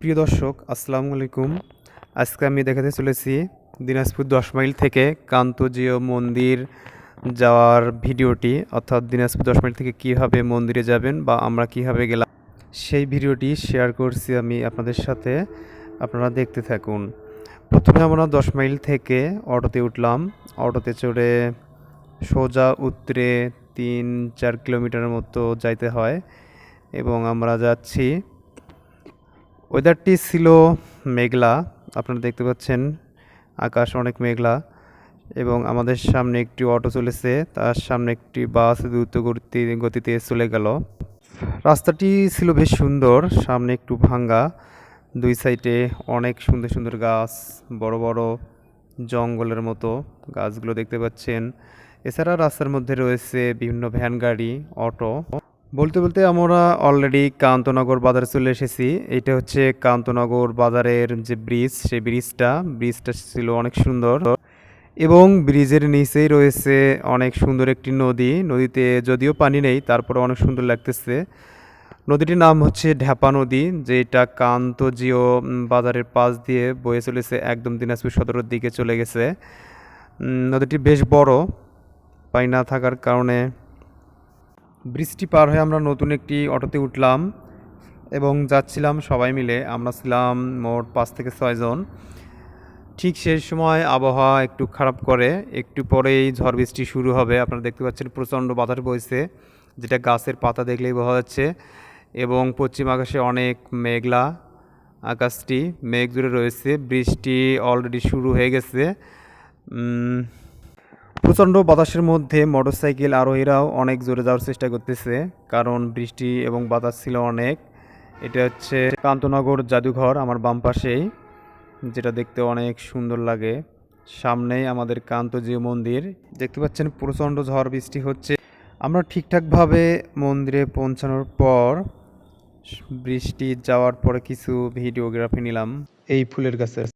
প্রিয় দর্শক, আসসালামু আলাইকুম। আজকে আমি দেখাতে চলেছি দিনাজপুর দশ মাইল থেকে কান্তজিও মন্দির যাওয়ার ভিডিওটি, অর্থাৎ দিনাজপুর দশ মাইল থেকে কীভাবে মন্দিরে যাবেন বা আমরা কীভাবে গেলাম, সেই ভিডিওটি শেয়ার করছি আমি আপনাদের সাথে। আপনারা দেখতে থাকুন। প্রথমে আমরা দশ মাইল থেকে অটোতে উঠলাম। অটোতে চড়ে সোজা উত্তরে তিন চার কিলোমিটারের মতো যাইতে হয় এবং আমরা যাচ্ছি ওয়েদারটি ছিল মেঘলা। আপনারা দেখতে পাচ্ছেন আকাশ অনেক মেঘলা এবং আমাদের সামনে একটি অটো চলেছে। তার সামনে একটি বাস দ্রুত গতি গতিতে চলে গেল। রাস্তাটি ছিল বেশ সুন্দর, সামনে একটু ভাঙ্গা। দুই সাইডে অনেক সুন্দর সুন্দর গাছ, বড় বড় জঙ্গলের মতো গাছগুলো দেখতে পাচ্ছেন। এছাড়া রাস্তার মধ্যে রয়েছে বিভিন্ন ভ্যান গাড়ি, অটো। বলতে বলতে আমরা অলরেডি কান্তনগর বাজারে চলে এসেছি। এটা হচ্ছে কান্তনগর বাজারের যে ব্রিজ সেই ব্রিজটা ব্রিজটা ছিল অনেক সুন্দর এবং ব্রিজের নিচেই রয়েছে অনেক সুন্দর একটি নদী। নদীতে যদিও পানি নেই তারপরে অনেক সুন্দর লাগতেছে। নদীটির নাম হচ্ছে ঢ্যাপা নদী, যেটা কান্তজিও বাজারের পাশ দিয়ে বয়ে চলেছে, একদম দিনাজপুর সদরের দিকে চলে গেছে। নদীটি বেশ বড়, পানি না থাকার কারণে বৃষ্টি পার হয়ে আমরা নতুন একটি অটোতে উঠলাম এবং যাচ্ছিলাম সবাই মিলে। আমরা ছিলাম মোট পাঁচ থেকে ছয়জন ঠিক সেই সময় আবহাওয়া একটু খারাপ করে। একটু পরেই ঝড় বৃষ্টি শুরু হবে। আপনারা দেখতে পাচ্ছেন প্রচণ্ড বাতাস বইছে, যেটা গাছের পাতা দেখলেই বোঝা যাচ্ছে। এবং পশ্চিম আকাশে অনেক মেঘলা আকাশটি, মেঘ জুড়ে রয়েছে। বৃষ্টি অলরেডি শুরু হয়ে গেছে। প্রচণ্ড বাতাসের মধ্যে মোটরসাইকেল আরোহীরাও অনেক জোরে যাওয়ার চেষ্টা করতেছে, কারণ বৃষ্টি এবং বাতাস ছিল অনেক। এটা হচ্ছে কান্তনগর জাদুঘর আমার বাম পাশেই, যেটা দেখতে অনেক সুন্দর লাগে। সামনেই আমাদের কান্তজিও মন্দির, দেখতে পাচ্ছেন প্রচণ্ড ঝড় বৃষ্টি হচ্ছে। আমরা ঠিকঠাকভাবে মন্দিরে পৌঁছানোর পর বৃষ্টি যাওয়ার পরে কিছু ভিডিওগ্রাফি নিলাম। এই ফুলের গাছের